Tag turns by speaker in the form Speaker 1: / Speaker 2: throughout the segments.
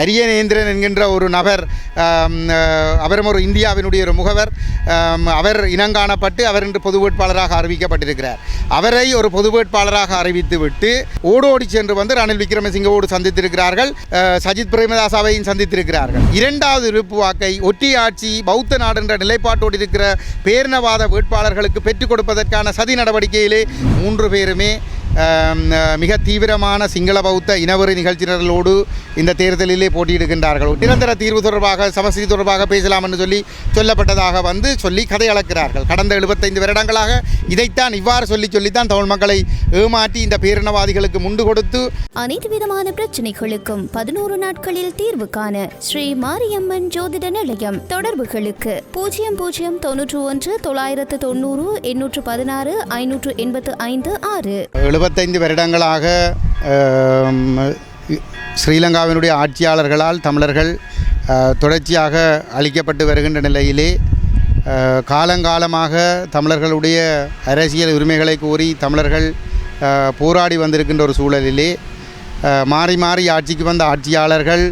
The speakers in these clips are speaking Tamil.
Speaker 1: அரியநேந்திரன் என்கின்ற ஒரு நபர் அவரும் ஒரு இந்தியாவினுடைய ஒரு முகவர் அவர் இனங்காணப்பட்டு அவர் இன்று பொது வேட்பாளராக அறிவிக்கப்பட்டிருக்கிறார். அவரை ஒரு பொது வேட்பாளராக அறிவித்துவிட்டு ஓடோடி சென்று வந்து ரணில் விக்ரமசிங்கவோடு சந்தித்திருக்கிறார்கள். சஜித் பிரேமதாசாவையும் சந்தித்திருக்கிறார்கள். இரண்டாவது விருப்பு வாக்கை ஒற்றியாட்சி பௌத்த நாடு என்ற நிலைப்பாட்டோடு இருக்கிற பேரினவாத வேட்பாளர்களுக்கு பெற்றுக் கொடுப்பதற்கான சதி நடவடிக்கையிலே மூன்று பேருமே மிக தீவிரமான சிங்கள பௌத்த இனவெறி நிகழ்ச்சியினர்களோடு இந்த தேர்தலிலே போட்டியிடுகின்றார்கள். நிரந்தர தீர்வு தொடர்பாக சமஸ்தி தொடர்பாக பேசலாம் என்று சொல்லி சொல்லப்பட்டதாக வந்து சொல்லி கதை அளக்கிறார்கள். கடந்த எழுபத்தைந்து வருடங்களாக இதைத்தான் இவ்வாறு சொல்லி சொல்லித்தான் தமிழ் மக்களை ஏமாற்றி இந்த பேரினவாதிகளுக்கு முண்டு கொடுத்து
Speaker 2: அனைத்து விதமான பிரச்சனைகளுக்கும் பதினோரு நாட்களில் தீர்வு காண ஸ்ரீ மாரியம்மன் ஜோதிட நிலையம் தொடர்புகளுக்கு. பூஜ்ஜியம் பூஜ்ஜியம் தொன்னூற்று ஒன்று தொள்ளாயிரத்து தொண்ணூறு எண்ணூற்று பதினாறு ஐநூற்று எண்பத்து ஐந்து ஆறு.
Speaker 1: இருபத்தைந்து வருடங்களாக ஸ்ரீலங்காவினுடைய ஆட்சியாளர்களால் தமிழர்கள் தொடர்ச்சியாக அளிக்கப்பட்டு வருகின்ற நிலையிலே காலங்காலமாக தமிழர்களுடைய அரசியல் உரிமைகளை கோரி தமிழர்கள் போராடி வந்திருக்கின்ற ஒரு சூழலிலே மாறி மாறி ஆட்சிக்கு வந்த ஆட்சியாளர்கள்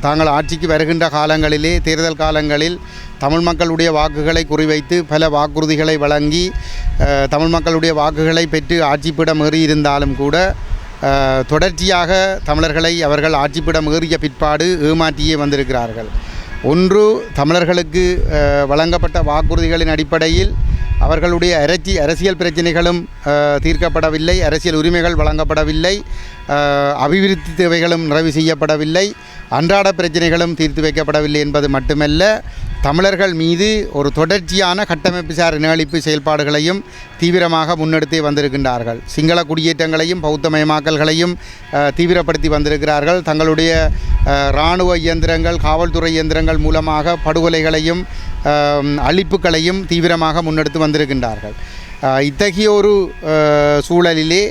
Speaker 1: தாங்கள் ஆட்சிக்கு வருகின்ற காலங்களிலே தேர்தல் காலங்களில் தமிழ் மக்களுடைய வாக்குகளை குறிவைத்து பல வாக்குறுதிகளை வழங்கி தமிழ் மக்களுடைய வாக்குகளை பெற்று ஆட்சிப்பிடம் ஏறி இருந்தாலும் கூட தொடர்ச்சியாக தமிழர்களை அவர்கள் ஆட்சிப்பிடம் ஏறிய பிற்பாடு ஏமாற்றியே வந்திருக்கிறார்கள். ஒன்று தமிழர்களுக்கு வழங்கப்பட்ட வாக்குறுதிகளின் அடிப்படையில் அவர்களுடைய அரசி அரசியல் பிரச்சனைகளும் தீர்க்கப்படவில்லை அரசியல் உரிமைகள் வழங்கப்படவில்லை அபிவிருத்தி தேவைகளும் நிறைவு செய்யப்படவில்லை அன்றாட பிரச்சனைகளும் தீர்த்து வைக்கப்படவில்லை என்பது மட்டுமல்ல தமிழர்கள் மீது ஒரு தொடர்ச்சியான கட்டமைப்பு சார் இனஅழிப்பு செயல்பாடுகளையும் தீவிரமாக முன்னெடுத்தே வந்திருக்கின்றார்கள். சிங்கள குடியேற்றங்களையும் பௌத்தமயமாக்கல்களையும் தீவிரப்படுத்தி வந்திருக்கிறார்கள். தங்களுடைய இராணுவ இயந்திரங்கள் காவல்துறை இயந்திரங்கள் மூலமாக படுகொலைகளையும் அழிப்புகளையும் தீவிரமாக முன்னெடுத்து வந்திருக்கின்றார்கள். இத்தகைய ஒரு சூழலிலே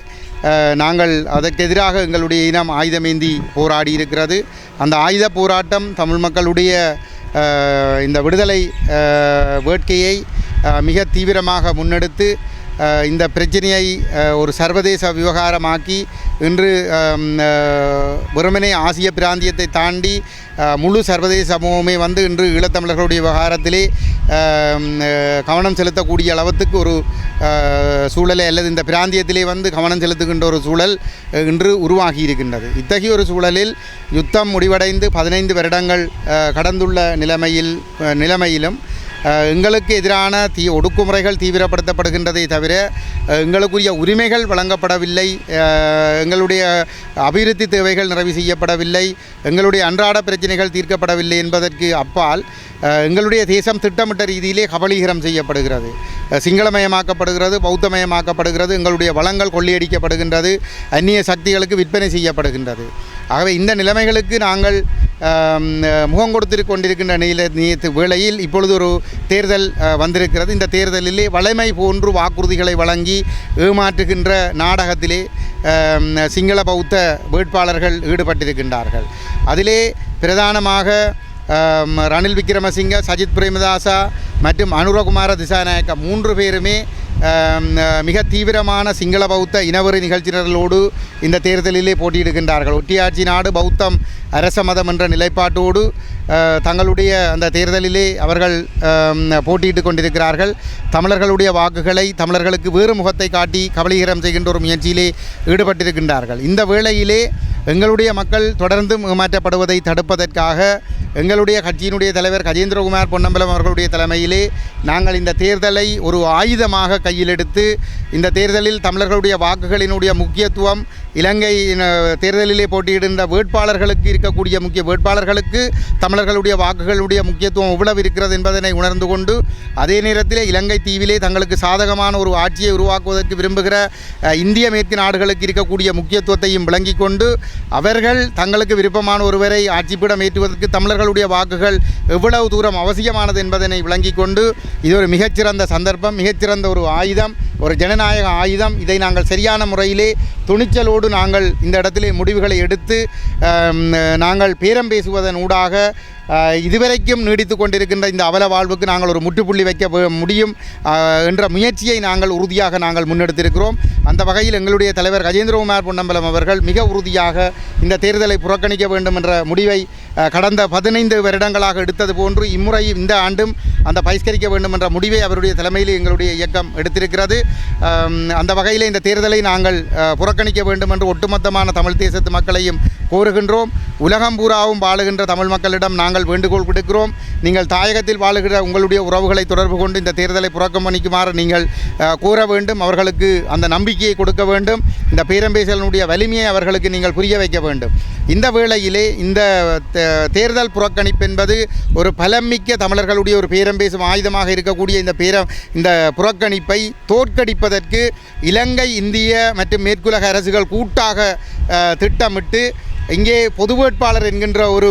Speaker 1: நாங்கள் அதற்கெதிராக எங்களுடைய இனம் ஆயுதமேந்தி போராடி இருக்கிறது. அந்த ஆயுத போராட்டம் தமிழ் மக்களுடைய இந்த விடுதலை வேட்கையை மிக தீவிரமாக முன்னெடுத்து இந்த பிரச்சனையை ஒரு சர்வதேச விவகாரமாக்கி இன்று ஆம், வெறுமனே ஆசிய பிராந்தியத்தை தாண்டி முழு சர்வதேச சமூகமே வந்து இன்று ஈழத்தமிழர்களுடைய விவகாரத்திலே கவனம் செலுத்தக்கூடிய அளவுக்கு ஒரு சூழலை அல்லது இந்த பிராந்தியத்திலே வந்து கவனம் செலுத்துகின்ற ஒரு சூழல் இன்று உருவாகி இருக்கின்றது. இத்தகைய ஒரு சூழலில் யுத்தம் முடிவடைந்து பதினைந்து வருடங்கள் கடந்துள்ள நிலைமையில் நிலைமையிலும் எங்களுக்கு எதிரான தீ ஒடுக்குமுறைகள் தீவிரப்படுத்தப்படுகின்றதை தவிர எங்களுக்குரிய உரிமைகள் வழங்கப்படவில்லை. எங்களுடைய அபிவிருத்தி தேவைகள் நிறைவு செய்யப்படவில்லை. எங்களுடைய அன்றாட பிரச்சனைகள் தீர்க்கப்படவில்லை என்பதற்கு அப்பால் எங்களுடைய தேசம் திட்டமிட்ட ரீதியிலே கபலீகரம் செய்யப்படுகிறது. சிங்களமயமாக்கப்படுகிறது பௌத்தமயமாக்கப்படுகிறது எங்களுடைய வளங்கள் கொள்ளையடிக்கப்படுகின்றது அந்நிய சக்திகளுக்கு விற்பனை செய்யப்படுகின்றது. ஆகவே இந்த நிலைமைகளுக்கு நாங்கள் முகம் கொடுத்து கொண்டிருக்கின்ற நில நீத்து வேளையில் இப்பொழுது ஒரு தேர்தல் வந்திருக்கிறது. இந்த தேர்தலிலே வளமை போன்று வாக்குறுதிகளை வழங்கி ஏமாற்றுகின்ற நாடகத்திலே சிங்கள பௌத்த வேட்பாளர்கள் ஈடுபட்டிருக்கின்றார்கள். அதிலே பிரதானமாக ரணில் விக்ரமசிங்க சஜித் பிரேமதாசா மற்றும் அனுரகுமார திசாநாயக்க மூன்று பேருமே மிக தீவிரமான சிங்கள பௌத்த இனவெறி நிகழ்ச்சியினர்களோடு இந்த தேர்தலிலே போட்டியிடுகின்றார்கள். ஒட்டியாட்சி நாடு பௌத்தம் அரச மதம் என்ற நிலைப்பாட்டோடு தங்களுடைய அந்த தேர்தலிலே அவர்கள் போட்டியிட்டு கொண்டிருக்கிறார்கள். தமிழர்களுடைய வாக்குகளை தமிழர்களுக்கு வேறு முகத்தை காட்டி கபலீகரம் செய்கின்ற ஒரு முயற்சியிலே ஈடுபட்டிருக்கின்றார்கள். இந்த வேளையிலே எங்களுடைய மக்கள் தொடர்ந்தும் மாற்றப்படுவதை தடுப்பதற்காக எங்களுடைய கட்சியினுடைய தலைவர் கஜேந்திரகுமார் பொன்னம்பலம் அவர்களுடைய தலைமையிலே நாங்கள் இந்த தேர்தலை ஒரு ஆயுதமாக கையில் எடுத்து இந்த தேர்தலில் தமிழர்களுடைய வாக்குகளினுடைய முக்கியத்துவம் இலங்கை தேர்தலிலே போட்டியிடுகின்ற வேட்பாளர்களுக்கு இருக்கக்கூடிய முக்கிய வேட்பாளர்களுக்கு தமிழர்களுடைய வாக்குகளுடைய முக்கியத்துவம் எவ்வளவு இருக்கிறது என்பதனை உணர்ந்து கொண்டு அதே நேரத்தில் இலங்கை தீவிலே தங்களுக்கு சாதகமான ஒரு ஆட்சியை உருவாக்குவதற்கு விரும்புகிற இந்திய மேற்கு நாடுகளுக்கு இருக்கக்கூடிய முக்கியத்துவத்தையும் விளங்கிக் கொண்டு அவர்கள் தங்களுக்கு விருப்பமான ஒருவரை ஆட்சிப்பிடம் ஏற்றுவதற்கு தமிழர்கள் அவர்களுடைய வாக்குகள் எவ்வளவு தூரம் அவசியமானது என்பதனை விளங்கிக் கொண்டு இது ஒரு மிகச்சிறந்த சந்தர்ப்பம் மிகச்சிறந்த ஒரு ஆயுதம் ஒரு ஜனநாயக ஆயுதம். இதை நாங்கள் சரியான முறையிலே துணிச்சலோடு நாங்கள் இந்த இடத்திலே முடிவுகளை எடுத்து நாங்கள் பேரம் பேசுவதன் ஊடாக இதுவரைக்கும் நீடித்து கொண்டிருக்கின்ற இந்த அவல வாழ்வுக்கு நாங்கள் ஒரு முற்றுப்புள்ளி வைக்க முடியும் என்ற முயற்சியை நாங்கள் உறுதியாக நாங்கள் முன்னெடுத்திருக்கிறோம். அந்த வகையில் எங்களுடைய தலைவர் கஜேந்திரகுமார் பொன்னம்பலம் அவர்கள் மிக உறுதியாக இந்த தேர்தலை புறக்கணிக்க வேண்டும் என்ற முடிவை கடந்த பதினைந்து வருடங்களாக எடுத்தது போன்று இம்முறை இந்த ஆண்டும் அந்த பகிஷ்கரிக்க வேண்டும் என்ற முடிவை அவருடைய தலைமையில் எங்களுடைய இயக்கம் எடுத்திருக்கிறது. அந்த வகையில் இந்த தேர்தலை நாங்கள் புறக்கணிக்க வேண்டும் என்று ஒட்டுமொத்தமான தமிழ் தேசத்து மக்களையும் கோருகின்றோம். உலகம் பூராவும் வாழுகின்ற தமிழ் மக்களிடம் நாங்கள் வேண்டுகோள் விடுக்கிறோம். நீங்கள் தாயகத்தில் வாழுகிற உங்களுடைய உறவுகளை தொடர்பு கொண்டு இந்த தேர்தலை புறக்கணிக்குமாறு நீங்கள் கூற வேண்டும். அவர்களுக்கு அந்த நம்பிக்கையை கொடுக்க வேண்டும். இந்த பேரம்பேசலனுடைய வலிமையை அவர்களுக்கு நீங்கள் புரிய வைக்க வேண்டும். இந்த வேளையிலே இந்த தேர்தல் புறக்கணிப்பு என்பது ஒரு பலமிக்க தமிழர்களுடைய ஒரு பேரம் பேசும் ஆயுதமாக இருக்கக்கூடிய இந்த பேரம் இந்த புறக்கணிப்பை தோற்கடிப்பதற்கு இலங்கை இந்திய மற்றும் மேற்குலக அரசுகள் கூட்டாக திட்டமிட்டு இங்கே பொது வேட்பாளர் என்கின்ற ஒரு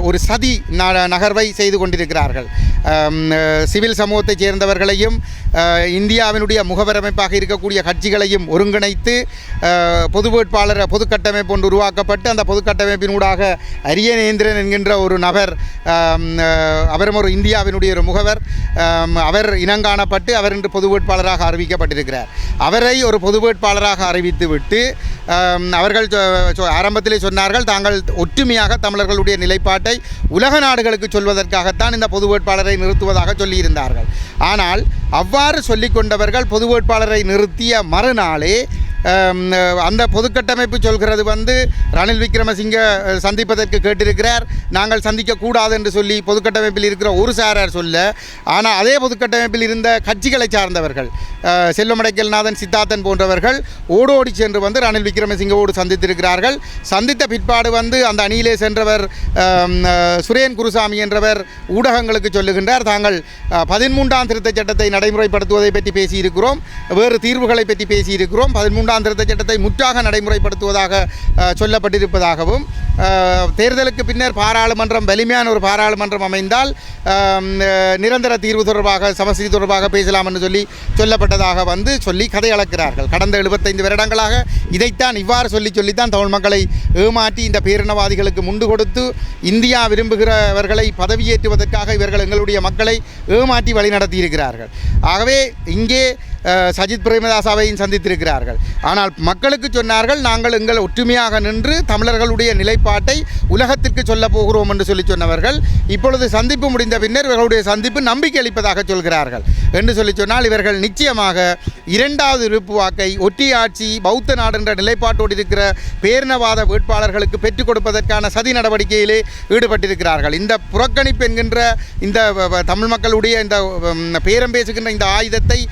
Speaker 1: ஒரு சதி ந- நகர்வை செய்து கொண்டிருக்கிறார்கள். சிவில் சமூகத்தைச் சேர்ந்தவர்களையும் இந்தியாவினுடைய முகவரமைப்பாக இருக்கக்கூடிய கட்சிகளையும் ஒருங்கிணைத்து பொது வேட்பாளர் பொது கட்டமைப்பு ஒன்று உருவாக்கப்பட்டு அந்த பொது கட்டமைப்பினூடாக அரியநேந்திரன் என்கின்ற ஒரு நபர் அவரும் ஒரு இந்தியாவினுடைய ஒரு முகவர் அவர் இனங்காணப்பட்டு அவர் இன்று பொது வேட்பாளராக அறிவிக்கப்பட்டிருக்கிறார். அவரை ஒரு பொது வேட்பாளராக அறிவித்துவிட்டு அவர்கள் சொ- ஆரம்பத்திலே சொன்னார்கள் தாங்கள் ஒற்றுமையாக தமிழர்களுடைய நிலைப்பாட்டை உலக நாடுகளுக்கு சொல்வதற்காகத்தான் இந்த பொது வேட்பாளரை நிறுத்துவதாக சொல்லியிருந்தார்கள். ஆனால் அவ்வாறு சொல்லிக்கொண்டவர்கள் பொது வேட்பாளரை நிறுத்திய மறுநாளே அந்த பொதுக்கட்டமைப்பு சொல்கிறது வந்து ரணில் விக்ரமசிங்க சந்திப்பதற்கு கேட்டிருக்கிறார். நாங்கள் சந்திக்கக்கூடாது என்று சொல்லி பொதுக்கட்டமைப்பில் இருக்கிற ஒரு சாரார் சொல்ல ஆனால் அதே பொதுக்கட்டமைப்பில் இருந்த கட்சிகளை சார்ந்தவர்கள் செல்வமடைக்கல்நாதன் சித்தார்த்தன் போன்றவர்கள் ஓடோடி சென்று வந்து ரணில் விக்ரமசிங்கவோடு சந்தித்திருக்கிறார்கள். சந்தித்த பிற்பாடு வந்து அந்த அணியிலே சென்றவர் சுரேன் குருசாமி என்றவர் ஊடகங்களுக்கு சொல்லுகின்றார். தாங்கள் பதிமூன்றாம் திருத்த சட்டத்தை நடைமுறைப்படுத்துவதை பற்றி பேசியிருக்கிறோம் வேறு தீர்வுகளை பற்றி பேசியிருக்கிறோம். பதிமூன்றாம் திருத்த சட்டத்தை முற்றாக நடைமுறைப்படுத்துவதாக சொல்லப்பட்டிருப்பதாகவும் தேர்தலுக்கு பின்னர் பாராளுமன்றம் வலிமையான ஒரு பாராளுமன்றம் அமைந்தால் நிரந்தர தீர்வு தொடர்பாக சமஸ்தி தொடர்பாக பேசலாம் என்று சொல்லி சொல்லப்பட்டதாக வந்து சொல்லி கதை அளக்கிறார்கள். கடந்த எழுபத்தைந்து வருடங்களாக இதைத்தான் இவ்வாறு சொல்லி சொல்லித்தான் தமிழ் மக்களை ஏமாற்றி இந்த பேரினவாதிகளுக்கு முண்டு கொடுத்து இந்தியா விரும்புகிறவர்களை பதவியேற்றுவதற்காக இவர்கள் எங்களுடைய மக்களை ஏமாற்றி வழிநடத்தியிருக்கிறார்கள். ஆகவே இங்கே சஜித் பிரேமதாசாவையும் சந்தித்திருக்கிறார்கள். ஆனால் மக்களுக்கு சொன்னார்கள் நாங்கள் எங்கள் ஒற்றுமையாக நின்று தமிழர்களுடைய நிலைப்பாட்டை உலகத்திற்கு சொல்ல போகிறோம் என்று சொல்லி சொன்னவர்கள். இப்பொழுது சந்திப்பு முடிந்த பின்னர் இவர்களுடைய சந்திப்பு நம்பிக்கை அளிப்பதாக சொல்கிறார்கள். என்று சொல்லி சொன்னால் இவர்கள் நிச்சயமாக இரண்டாவது இருப்பு வாக்கை ஒற்றியாட்சி பௌத்த நாடு என்ற நிலைப்பாட்டோடு இருக்கிற பேரினவாத வேட்பாளர்களுக்கு பெற்றுக் கொடுப்பதற்கான சதி நடவடிக்கையிலே ஈடுபட்டிருக்கிறார்கள். இந்த புறக்கணிப்பு என்கின்ற இந்த வ- தமிழ் மக்களுடைய இந்த பேரம் பேசுகின்ற இந்த ஆயுதத்தை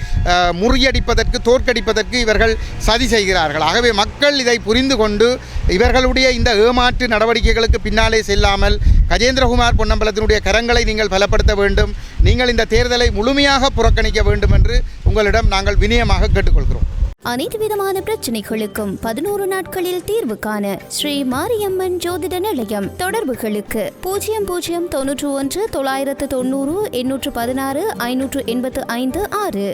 Speaker 1: முறியடிப்பதற்கு தோற்கடிப்பதற்கு இவர்கள் சதி செய்கிறார்கள். ஆகவே மக்கள் இதை புரிந்து கொண்டு இவர்களுடைய இந்த ஏமாற்று நடவடிக்கைகளுக்கு பின்னாலே செல்லாமல் கஜேந்திரகுமார் பொன்னம்பலத்தினுடைய கரங்களை நீங்கள் பலப்படுத்த வேண்டும். நீங்கள் இந்த தேர்தலை முழுமையாக புறக்கணிக்க வேண்டும் என்று உங்களிடம் நாங்கள் வினயமாக கேட்டுக்கொள்கிறோம்.
Speaker 2: அனைத்து விதமான பிரச்சனைகளுக்கும் பதினோரு நாட்களில் தீர்வு காண ஸ்ரீ மாரியம்மன் ஜோதிட நிலையம் தொடர்புகளுக்கு பூஜ்ஜியம் பூஜ்ஜியம் தொன்னூற்று ஒன்று தொள்ளாயிரத்து தொண்ணூறு எண்ணூற்று பதினாறு ஐநூற்று எண்பத்து ஐந்து ஆறு.